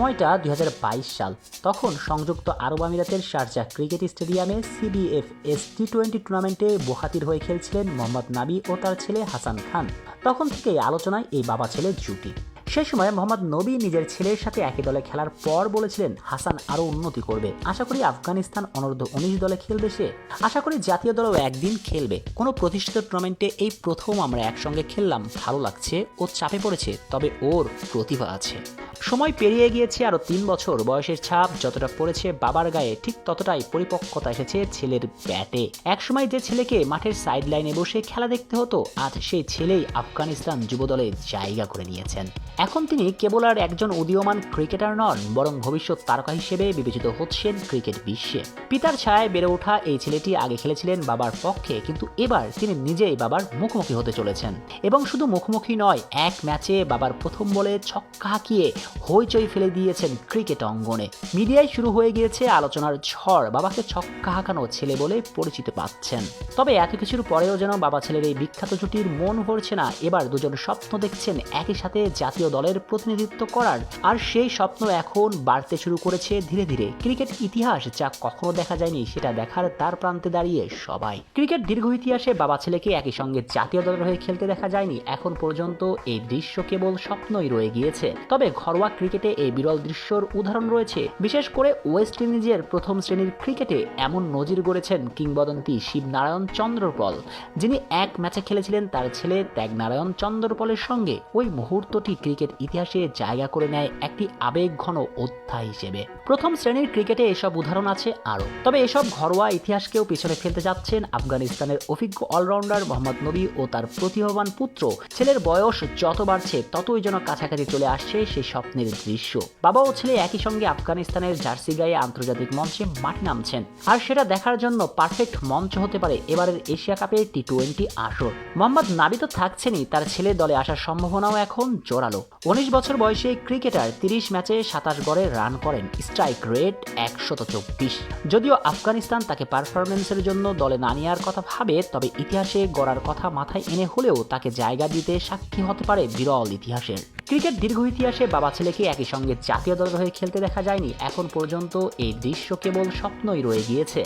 সময়টা দুই হাজার বাইশ সাল। তখন সংযুক্ত আরব আমিরাতের শারজা ক্রিকেট স্টেডিয়ামে C B F S T twenty টুর্নামেন্টে বোহাতির হয়ে খেলছিলেন মোহাম্মদ নাবি ও তার ছেলে হাসান খান। তখন থেকেই আলোচনায় এই বাবা ছেলে জুটি। সে সময় মোহাম্মদ নবী নিজের ছেলের সাথে একই দলে খেলার পর বলেছিলেন, হাসান আরও উন্নতি করবে। আশা করি আফগানিস্তান অনূর্ধ্ব উনিশ দলে খেলবে সে। আশা করি জাতীয় দলও একদিন খেলবে। কোনো প্রতিষ্ঠিত টুর্নামেন্টে এই প্রথম আমরা একসঙ্গে খেললাম। ভালো লাগছে ও চাপে পড়েছে, তবে ওর প্রতিভা আছে। সময় পেরিয়ে গিয়েছে আরও তিন বছর। বয়সের ছাপ যতটা পড়েছে বাবার গায়ে, ঠিক ততটাই পরিপক্কতা এসেছে ছেলের ব্যাটে। একসময় যে ছেলেকে মাঠের সাইড লাইনে বসে খেলা দেখতে হতো, আজ সেই ছেলেই আফগানিস্তান যুবদলে জায়গা করে নিয়েছেন। এখন তিনি কেবল আর একজন উদীয়মান ক্রিকেটার নন, বরং ভবিষ্যৎ তারকা হিসেবে বিবেচিত হচ্ছেন ক্রিকেট বিশ্বে। পিতার ছায়ায় বেড়ে ওঠা এই ছেলেটি আগে খেলেছিলেন বাবার পক্ষে, কিন্তু এবার তিনি নিজেই বাবার মুখোমুখি হতে চলেছেন। এবং শুধু মুখোমুখি নয়, এক ম্যাচে বাবার প্রথম বলে ছক্কা হাঁকিয়ে হইচই ফেলে দিয়েছেন ক্রিকেট অঙ্গনে। মিডিয়ায় শুরু হয়ে গিয়েছে আলোচনার ঝড়, বাবাকে ছক্কা হাঁকানো ছেলে বলে পরিচিত পাচ্ছেন। তবে এত কিছুর পরেও যেন বাবা ছেলের এই বিখ্যাত জুটির মন ভরছে না, এবার দুজন স্বপ্ন দেখছেন একই সাথে জাতীয় দলের প্রতিনিধিত্ব করার। আর সেই স্বপ্ন এখন বাড়তে শুরু করেছে ধীরে ধীরে। ক্রিকেট ইতিহাস যা কখনো দেখা যায়নি, সেটা দেখার তার প্রান্তে দাঁড়িয়ে সবাই। ক্রিকেট দীর্ঘ ইতিহাসে বাবা ছেলেকে একই সঙ্গে জাতীয় দলের হয়ে খেলতে দেখা যায়নি। এখন পর্যন্ত এই দৃশ্য কেবল স্বপ্নই রয়ে গিয়েছে। তবে ঘরোয়া ক্রিকেটে এই বিরল দৃশ্যর উদাহরণ রয়েছে। বিশেষ করে ওয়েস্ট ইন্ডিজের প্রথম শ্রেণির ক্রিকেটে এমন নজির গড়েছেন কিংবদন্তি শিবনারায়ণ চন্দ্রপল, যিনি এক ম্যাচে খেলেছিলেন তার ছেলে ত্যাগনারায়ণ চন্দ্রপলের সঙ্গে। ওই মুহূর্তটি ক্রিকেট ইতিহাসে জায়গা করে নেয় একটি আবেগঘন অধ্যায় হিসেবে। প্রথম শ্রেণির ক্রিকেটে এসব উদাহরণ আছে আরও। তবে এসব ঘরোয়া ইতিহাসকেও পিছনে ফেলতে যাচ্ছেন আফগানিস্তানের অভিজ্ঞ অলরাউন্ডার মোহাম্মদ নবী ও তার প্রতিভাবান পুত্র। ছেলের বয়স যত বাড়ছে, ততই যেন কাছাকাছি চলে আসছে সেই স্বপ্নের দৃশ্য। বাবা ও ছেলে একই সঙ্গে আফগানিস্তানের জার্সি গায়ে আন্তর্জাতিক মঞ্চে মাঠে নামছেন। আর সেটা দেখার জন্য পারফেক্ট মঞ্চ হতে পারে এবারের এশিয়া কাপের টি টোয়েন্টি আসর। মোহাম্মদ নাবি তো থাকছেনই, তার ছেলে দলে আসার সম্ভাবনাও এখন জোরালো। উনিশ বছর বয়সে ক্রিকেটার তিরিশ ম্যাচে সাতাশ গড়ে রান করেন। স্ট্রাইক রেট একশত চব্বিশ। যদিও আফগানিস্তান তাকে পারফরমেন্সের জন্য দলে না নেওয়ার কথা ভাবে, তবে ইতিহাসে গড়ার কথা মাথায় এনে হলেও তাকে জায়গা দিতে সাক্ষী হতে পারে বিরল ইতিহাসের। ক্রিকেট দীর্ঘ ইতিহাসে বাবা ছেলেকে একই সঙ্গে জাতীয় দলের হয়ে খেলতে দেখা যায়নি। এখন পর্যন্ত এই দৃশ্য কেবল স্বপ্নই রয়ে গিয়েছে।